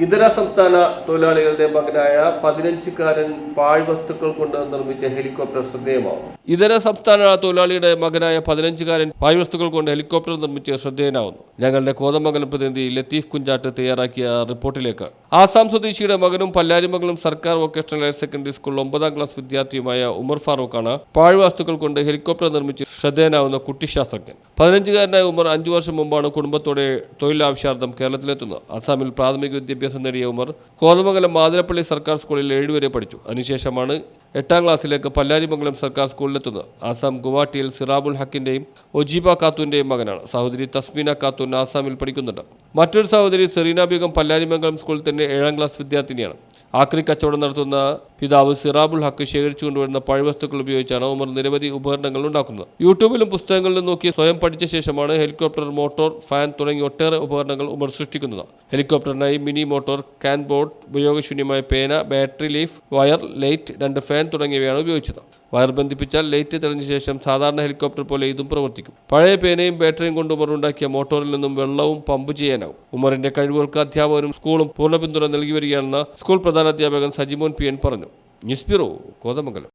ഇതര സംസ്ഥാന തൊഴിലാളികളുടെ മകനായ പതിനഞ്ചുകാരൻ പാഴ്വസ്തുക്കൾ കൊണ്ട് നിർമ്മിച്ച ഹെലികോപ്റ്റർ ശ്രദ്ധേയമാവും ഇതര സംസ്ഥാന തൊഴിലാളിയുടെ മകനായ പതിനഞ്ചുകാരൻ വായുവസ്തുക്കൾ കൊണ്ട് ഹെലികോപ്റ്റർ നിർമ്മിച്ച് ശ്രദ്ധേയനാവുന്നു. ഞങ്ങളുടെ കോതമംഗലം പ്രതിനിധി ലത്തീഫ് കുഞ്ചാട്ട് തയ്യാറാക്കിയ റിപ്പോർട്ടിലേക്ക്. ആസാം സ്വദേശിയുടെ മകനും പല്ലാരിമംഗലം സർക്കാർ വൊക്കേഷണൽ ഹയർ സെക്കൻഡറി സ്കൂൾ ഒമ്പതാം ക്ലാസ് വിദ്യാർത്ഥിയുമായ ഉമർ ഫാറൂഖാണ് പാഴ്വസ്തുക്കൾ കൊണ്ട് ഹെലികോപ്റ്റർ നിർമ്മിച്ച് ശ്രദ്ധേയനാവുന്ന കുട്ടിശാസ്ത്രജ്ഞൻ. പതിനഞ്ചുകാരനായ ഉമർ അഞ്ചു വർഷം മുമ്പാണ് കുടുംബത്തോടെ തൊഴിലാവശ്യാർത്ഥം കേരളത്തിലെത്തുന്നത്. അസാമിൽ പ്രാഥമിക വിദ്യാഭ്യാസം നേടിയ ഉമർ കോതമംഗലം മാതിരപ്പള്ളി സർക്കാർ സ്കൂളിൽ ഏഴുവരെ പഠിച്ചു. അതിനുശേഷമാണ് എട്ടാം ക്ലാസ്സിലേക്ക് പല്ലാരിമംഗലം സർക്കാർ സ്കൂളിലെത്തുന്നത്. ആസാം ഗുവാഹട്ടിയിൽ സിറാബുൽ ഹക്കിന്റെയും ഒജീബ ഖാത്തൂന്റെയും മകനാണ്. സഹോദരി തസ്മീന ഖാത്തൂൻ ആസാമിൽ പഠിക്കുന്നുണ്ട്. മറ്റൊരു സഹോദരി സെറീന ബീഗം പല്ലാരിമംഗലം സ്കൂളിൽ തന്നെ ഏഴാം ക്ലാസ് വിദ്യാർത്ഥിനിയാണ്. ആക്രി കച്ചവടം നടത്തുന്ന പിതാവ് സിറാബുൽ ഹക്ക് ശേഖരിച്ചു കൊണ്ടുവരുന്ന പഴവസ്തുക്കൾ ഉപയോഗിച്ചാണ് ഉമർ നിരവധി ഉപകരണങ്ങൾ ഉണ്ടാക്കുന്നത്. യൂട്യൂബിലും പുസ്തകങ്ങളിലും നോക്കി സ്വയം പഠിച്ച ശേഷമാണ് ഹെലികോപ്റ്റർ മോട്ടോർ ഫാൻ തുടങ്ങിയ ഒട്ടേറെ ഉപകരണങ്ങൾ ഉമർ സൃഷ്ടിക്കുന്നത്. ഹെലികോപ്റ്ററിനായി മിനി മോട്ടോർ കാൻ ബോർഡ് ഉപയോഗശൂന്യമായ പേന ബാറ്ററി ലീഫ് വയർ ലൈറ്റ് രണ്ട് ഫാൻ തുടങ്ങിയവയാണ് ഉപയോഗിച്ചത്. വയർ ബന്ധിപ്പിച്ചാൽ ലൈറ്റ് തെളിഞ്ഞ ശേഷം സാധാരണ ഹെലികോപ്റ്റർ പോലെ ഇതും പ്രവർത്തിക്കും. പഴയ പേനയും ബാറ്ററിയും കൊണ്ട് ഉമർ ഉണ്ടാക്കിയ മോട്ടോറിൽ നിന്നും വെള്ളവും പമ്പ് ചെയ്യാനാവും ഉമറിന്റെ കഴിവുകൾക്ക് അധ്യാപകരും സ്കൂളും പൂർണ പിന്തുണ നൽകി വരികയാണെന്ന് സ്കൂൾ പ്രധാനാധ്യാപകൻ സജിമോൻ പി എൻ പറഞ്ഞു. News bureau Kothamangalam.